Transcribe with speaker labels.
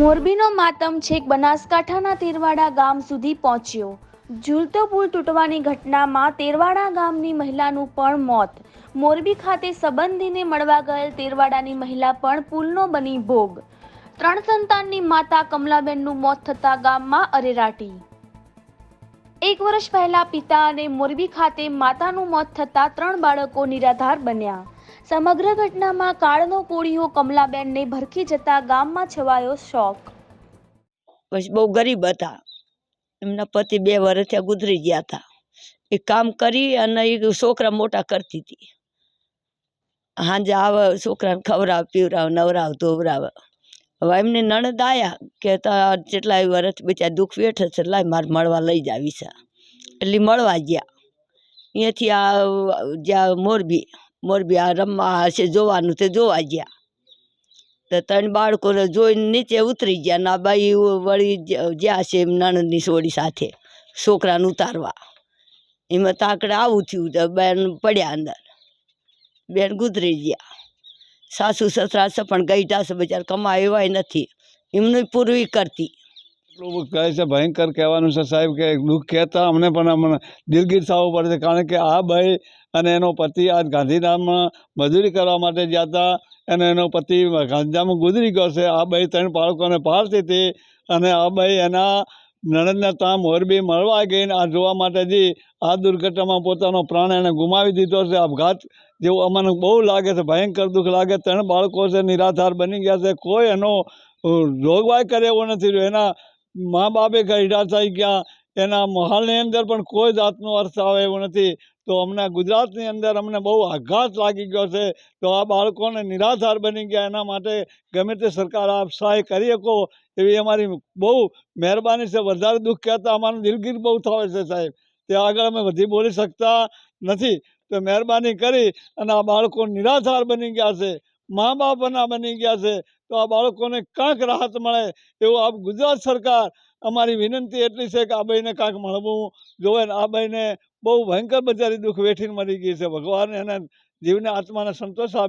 Speaker 1: મોરબીનો માતમ છેક બનાસકાંઠાના તેરવાડા ગામ સુધી પહોંચ્યો. ઝૂલતો પુલ તૂટવાની ઘટનામાં તેરવાડા ગામની મહિલાનું પણ મોત. મોરબી ખાતે સંબંધીને મળવા ગયેલ તેરવાડાની મહિલા પણ પુલનો બની ભોગ. ત્રણ સંતાનની માતા કમલાબેનનું મોત થતાં ગામમાં અરેરાટી. એક વર્ષ પહેલા પિતા અને મોરબી ખાતે માતાનું મોત થતાં ત્રણ બાળકો નિરાધાર બન્યા. સમગ્ર ઘટનામાં કાળનો કોળીઓ કમલાબેનને ભરખી જતા ગામમાં છવાયો શોક.
Speaker 2: પછી બહુ ગરીબ હતા. એમના પતિ બે વર્ષ થયા ગુજરી ગયા હતા. એ કામ કરી અને એ છોકરા મોટા કરતી હતી. સાંજે આવે છોકરાને ખવરાવ પીવરાવ નવરાવ, ધોવરાવ. હવે એમને નણદ આવ્યા કે જેટલા વર્ષ બચ્યા દુઃખ વેઠે છે લાય મારે મળવા લઈ જાવી છે. એટલે મળવા ગયા. અહીંયાથી આ, જ્યાં મોરબી મોરબી આ રમવા હશે, જોવાનું તે જોવા ગયા. તો ત્રણ બાળકોને જોઈને નીચે ઉતરી ગયા ના બાઈ વળી ગયા છે એમ નણંદની સોડી સાથે, છોકરાને ઉતારવા. એમાં તાકડે આવું થયું તો બેન પડ્યા અંદર. બેન ગુજરી ગયા. સાસુ સસરા છે પણ ગઈઢા છે, બજાર કમાય એવાય નથી. એમનું પૂરવી કરતી.
Speaker 3: એટલું કહે છે, ભયંકર કહેવાનું છે સાહેબ કે દુઃખ કહેતા અમને પણ અમને દિલગીર થવું પડે છે. કારણ કે આ ભાઈ અને એનો પતિ આજ ગાંધીધામમાં મજૂરી કરવા માટે ગયા હતા અને એનો પતિ ગાંધીધામમાં ગુજરી ગયો છે. આ ભાઈ ત્રણ બાળકોને પાળતી હતી અને આ ભાઈ એના નણંદના ત્યાં મોરબી મળવા ગઈને આ જોવા માટે જી આ દુર્ઘટનામાં પોતાનો પ્રાણ એને ગુમાવી દીધો છે. આપઘાત જેવું અમને બહુ લાગે છે, ભયંકર દુઃખ લાગે. ત્રણ બાળકો છે, નિરાધાર બની ગયા છે. કોઈ એનો જોગવાઈ કરે એવો નથી એના મા બાપે ગઈઢા થઈ ગયા. એના મહાલની અંદર પણ કોઈ જાતનો અર્થ આવે એવો નથી. તો અમને ગુજરાતની અંદર અમને બહુ આઘાત લાગી ગયો છે. તો આ બાળકોને નિરાધાર બની ગયા. એના માટે ગમે તે સરકાર આપ સહાય કરી શકો એવી અમારી બહુ મહેરબાની છે. વધારે દુઃખ કહેતા અમારું દિલગીર બહુ થાય છે સાહેબ. તે આગળ અમે વધી બોલી શકતા નથી. તો મહેરબાની કરી અને આ બાળકો નિરાધાર બની ગયા છે. મા બાપના બની ગયા છે, તો આ બાળકોને કાંક રાહત મળે એવું આપ ગુજરાત સરકાર અમારી વિનંતી એટલી છે કે આ ભાઈને કાંક મળવું જોવે આ ભાઈને બહુ ભયંકર બજારી દુઃખ વેઠીને મરી ગઈ છે. ભગવાન એને જીવને આત્માને સંતોષ આપે